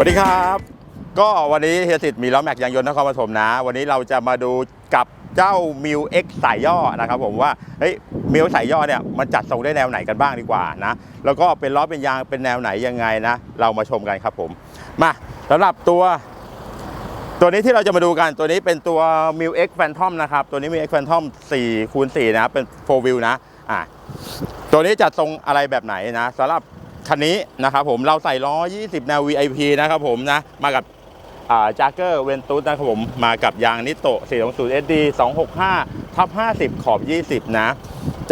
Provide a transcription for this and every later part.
วัสดีครับ ก็วันนี้เฮียสิทธิ์มีล้อแม็กยางยนต์นครปฐมนะ วันนี้เราจะมาดูกับเจ้ามิวเอ็กสายย่อนะครับผมว่าเฮ้ยมิวสายย่อเนี่ยมันจัดทรงได้แนวไหนกันบ้างดีกว่านะแล้วก็เป็นล้อเป็นยางเป็นแนวไหนยังไงนะ เรามาชมกันครับผม มาสำหรับตัวตัวนี้ที่เราจะมาดูกันตัวนี้เป็นตัว m i l X Phantom นะครับ ตัวนี้ m i l X Phantom 4คูณ4นะเป็น 4 wheel นะอะตัวนี้จัดทรงอะไรแบบไหนนะสำหรับ คันนี้นะครับผมเราใส่ล้อ 20 แนว VIP นะครับผมนะมากับอ่าจักเกอร์เวนตุสนะครับผมมากับยางนิโตะ420 SD 265ทับ50 ขอบ 20 นะ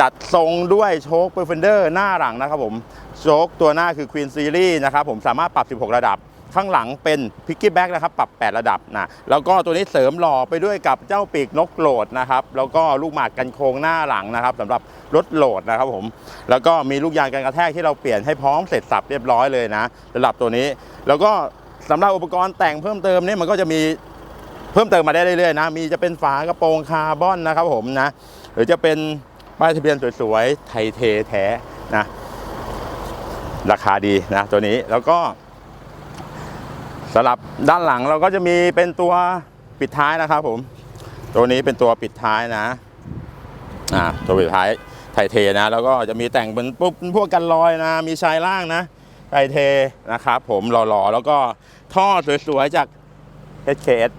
จัดทรงด้วยโชคเปอร์เฟนเดอร์หน้าหลังนะครับผมโชคตัวหน้าคือ Queen Series นะครับผมสามารถปรับ 16 ระดับ ข้างหลังเป็นพิกกี้แบ็กนะครับปรับ 8 ระดับนะแล้วก็ตัวนี้เสริมหล่อไปด้วยกับเจ้าปีกนกโหลดนะครับแล้วก็ลูกหมากกันโค้งหน้าหลังนะครับสำหรับรถโหลดนะครับผมแล้วก็มีลูกยางกันกระแทกที่เราเปลี่ยนให้พร้อมเสร็จสับเรียบร้อยเลยนะสำหรับตัวนี้ แล้วก็สำหรับอุปกรณ์แต่งเพิ่มเติมเนี่ยมันก็จะมีเพิ่มเติมมาได้เรื่อยๆนะมีจะเป็นฝากระโปรงคาร์บอนนะครับผมนะหรือจะเป็นป้ายทะเบียนสวยๆไทยเทแท้นะราคาดีนะตัวนี้แล้วก็ สำหรับด้านหลังเราก็จะมีเป็นตัวปิดท้ายนะครับผม ตัวนี้เป็นตัวปิดท้ายนะอ่าตัวปิดท้ายไทเทนะ แล้วก็จะมีแต่งเป็นปุ๊บพวกกันรอยนะ มีชายล่างนะไทเทนะครับผมหล่อๆแล้วก็ท่อสวยๆจาก HKS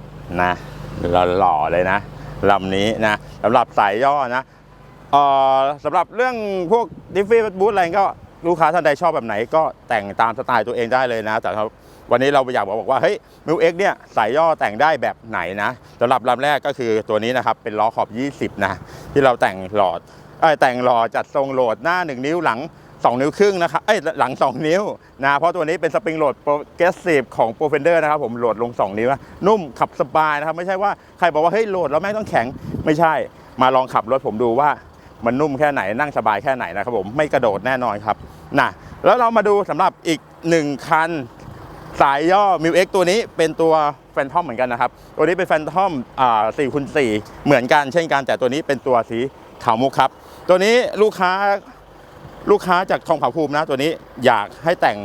นะหล่อๆเลยนะลำนี้นะสำหรับสายย่อนะเอ่อสำหรับเรื่องพวกดิฟฟี่บูธอะไรก็ลูกค้าท่านใดชอบแบบไหนก็แต่งตามสไตล์ตัวเองได้เลยนะแต่ครับ วันนี้เราอยากบอกว่าเฮ้ยมิวเอ็กเนี่ยสายย่อแต่งได้แบบไหนนะสำหรับลำแรกก็คือตัวนี้นะครับเป็นล้อขอบ 20 นะ ที่เราแต่งหลอดแต่งหลอดจัดทรงโหลดหน้า 1 นิ้วหลัง 2 นิ้วครึ่งนะครับเอ้ยหลัง 2 นิ้วนะเพราะตัวนี้เป็นสปริงโหลดโปรเกรสซีฟของโปรเฟนเดอร์นะครับผมโหลดลง 2 นิ้วนะนุ่มขับสบายนะครับ ไม่ใช่ว่าใครบอกว่าเฮ้ยโหลดแล้วแม่งต้องแข็งไม่ใช่มาลองขับรถผมดูว่ามันนุ่มแค่ไหนนั่งสบายแค่ไหนนะครับผมไม่กระโดดแน่นอนครับนะแล้วเรามาดูสำหรับอีกหนึ่งคัน สายย่อ m ิว X ตัวนี้เป็นตัวแฟนทอมเหมือนกันนะครับ ตัวนี้เป็นแฟนทอมอ่า4คูณ4เหมือนกันเช่นกัน แต่ตัวนี้เป็นตัวสีขาวมุกครับ ตัวนี้ลูกค้าลูกค้าจากทองผาภูมินะตัวนี้อยากให้แต่ง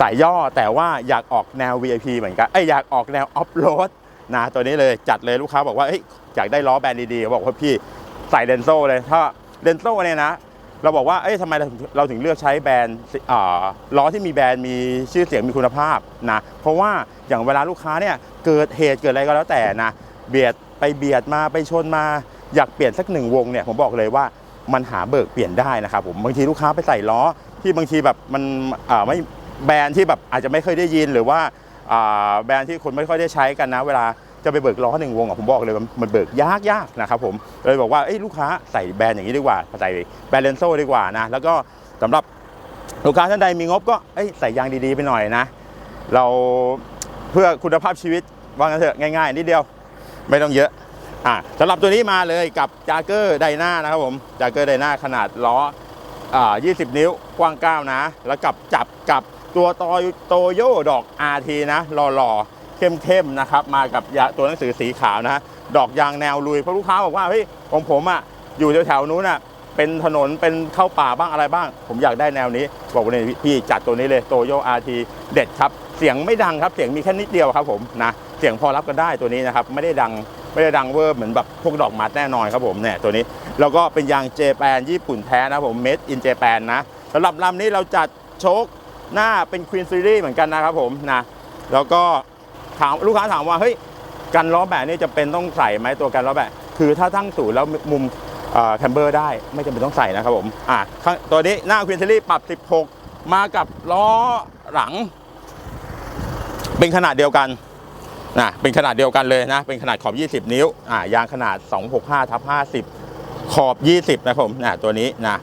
สายย่อแต่ว่าอยากออกแนว VIP เหมือนกันไออยากออกแนวออฟโรดนะตัวนี้เลยจัดเลยลูกค้าบอกว่าเอ้ยอยากได้ล้อแบรนด์ดีๆบอกว่าพี่ใส่เดนโซเลยถ้าเดนโซเนี่ยนะ เราบอกว่าเอ้ยทำไมเราถึงเราถึงเลือกใช้แบรนด์อ่าล้อที่มีแบรนด์มีชื่อเสียงมีคุณภาพนะเพราะว่าอย่างเวลาลูกค้าเนี่ยเกิดเหตุเกิดอะไรก็แล้วแต่นะเบียดไปเบียดมาไปชนมาอยากเปลี่ยนสักหนึ่งวงเนี่ยผมบอกเลยว่ามันหาเบิกเปลี่ยนได้นะครับผมบางทีลูกค้าไปใส่ล้อที่บางทีแบบมันไม่แบรนด์ที่แบบอาจจะไม่เคยได้ยินหรือว่าแบรนด์ที่คนไม่ค่อยได้ใช้กันนะ เวลา จะไปเบิกล้อหนึ่งวงอะผมบอกเลยมันเบิกยากยากนะครับผมเลยบอกว่าเอ้ลูกค้าใส่แบรนด์อย่างนี้ดีกว่าใส่แบรนด์เลนโซดีกว่านะแล้วก็สำหรับลูกค้าท่านใดมีงบก็ใส่ยางดีๆไปหน่อยนะ เราเพื่อคุณภาพชีวิตว่างั้นเถอะง่ายๆนิดเดียวไม่ต้องเยอะอะสำหรับตัวนี้มาเลยกับจาเกอร์ไดนานะครับผมจาเกอร์ไดนาขนาดล้ออ่า20 นิ้วกว้าง 9 นะ แล้วกับจับกับตัวตอยโตโยดอก RT นะหล่อๆ เข้มๆนะครับมากับตัวหนังสือสีขาวนะดอกยางแนวลุยเพราะลูกค้าบอกว่าเฮ้ยของผมอะอยู่แถวๆนู้นอะเป็นถนนเป็นเข้าป่าบ้างอะไรบ้าง ผมอยากได้แนวนี้ บอกว่าเนี่ยพี่จัดตัวนี้เลยโตโย RT เด็ดครับ เสียงไม่ดังครับ เสียงมีแค่นิดเดียวครับผมนะเสียงพอรับกันได้ตัวนี้นะครับ ไม่ได้ดังไม่ได้ดังเวอร์เหมือนแบบพวกดอกมัดแน่นอนครับผมเนี่ยตัวนี้ แล้วก็เป็นยางเจแปนญี่ปุ่นแท้นะผมเมดอินเจแปนนะสำหรับลำนี้เราจัดโชคหน้าเป็นควีนซีรีส์เหมือนกันนะครับผมนะแล้วก็ ถามลูกค้าถามว่าเฮ้ยกันล้อแบะนี่จะเป็นต้องใส่ไหมตัวกันล้อแบะคือถ้าตั้งศูนย์แล้วมุมแคมเบอร์ได้ไม่จำเป็นต้องใส่นะครับผมอะตัวนี้หน้าควีนซีรีส์ปรับ 16 มากับล้อหลัง เป็นขนาดเดียวกันนะเป็นขนาดเดียวกันเลยนะ เป็นขนาดขอบ 20 นิ้วอ่ายางขนาด 265ทับ50 ขอบ 20 นะครับผมนะตัวนี้นะ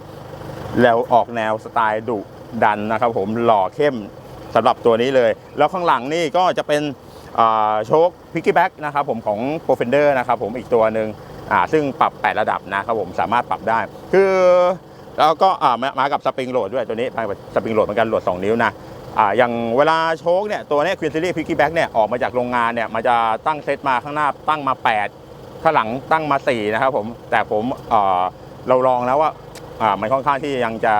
แล้วออกแนวสไตล์ดุดันนะครับผมหล่อเข้มสำหรับตัวนี้เลย แล้วข้างหลังนี่ก็จะเป็น โชคพิกกี้แบ็กนะครับผมของ p r o f e n d e r นะครับผมอีกตัวหนึ่งซึ่งปรับ 8 ระดับนะครับผมสามารถปรับได้ คือแล้วก็มามากับสปริงโหลดด้วยตัวนี้มากับสปริงโหลดเหมือนกันโหลด 2 นิ้วนะอย่างเวลาโชคเนี่ยตัวนี้ควีนซีรีส์พิกกี้แบ็กเนี่ยออกมาจากโรงงานเนี่ยมันจะตั้งเซตมาข้างหน้าตั้งมา 8 ข้างหลังตั้งมา 4 นะครับผมแต่ผมเราลองแล้วว่าอ่ามันค่อนข้างที่ยังจะ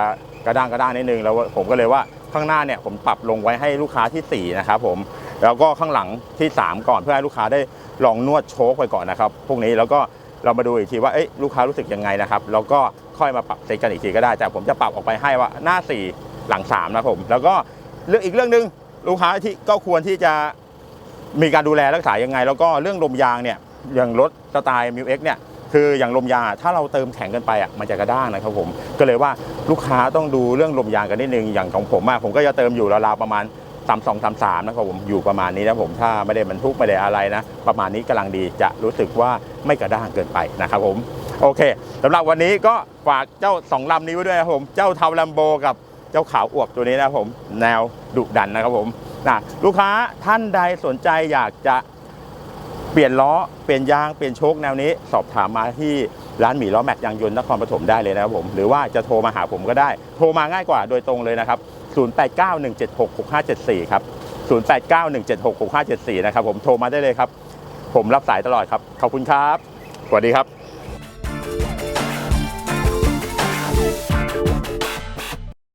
กระด้างกระด้างนิดนึงแล้วผมก็เลยว่าข้างหน้าเนี่ยผมปรับลงไว้ให้ลูกค้าที่ 4 นะครับผม แล้วก็ข้างหลังที่ 3 ก่อนเพื่อให้ลูกค้าได้ลองนวดโชคไปก่อนนะครับพวกนี้แล้วก็เรามาดูอีกทีว่าเอ้ยลูกค้ารู้สึกยังไงนะครับแล้วก็ค่อยมาปรับเซตกันอีกทีก็ได้ แต่ผมจะปรับออกไปให้ว่าหน้า 4 หลัง3นะครับผมแล้วก็เรื่องอีกเรื่องหนึ่งลูกค้าที่ก็ควรที่จะมีการดูแลรักษายังไง แล้วก็เรื่องลมยางเนี่ยอย่างรถสไตล์มิวเอ็กเนี่ยคืออย่างลมยางถ้าเราเติมแข็งเกันไปอะมันจะกระด้างนะครับผมก็เลยว่าลูกค้าต้องดูเรื่องลมยางกันนิดนึงอย่างของผมอะผมก็จะเติมอยู่ราวๆประมาณ สามสองสามสามนะครับผมอยู่ประมาณนี้นะผมถ้าไม่ได้บรรทุกไม่ได้อะไรนะ ประมาณนี้กำลังดีจะรู้สึกว่าไม่กระด้างเกินไปนะครับผมโอเคสำหรับวันนี้ก็ฝากเจ้าสองลำนี้ไว้ด้วยนะผมเจ้าเทาลัมโบกับเจ้าขาวอวบตัวนี้นะผมแนวดุดันนะครับผมนะลูกค้าท่านใดสนใจอยากจะ เปลี่ยนล้อ เปลี่ยนยาง เปลี่ยนโชคแนวนี้ สอบถามมาที่ร้านหมีล้อแม็กยางยนต์นครปฐมได้เลยนะครับผม หรือว่าจะโทรมาหาผมก็ได้ โทรมาง่ายกว่าโดยตรงเลยนะครับ 0891766574 ครับ 0891766574 นะครับผม โทรมาได้เลยครับ ผมรับสายตลอดครับ ขอบคุณครับ สวัสดีครับ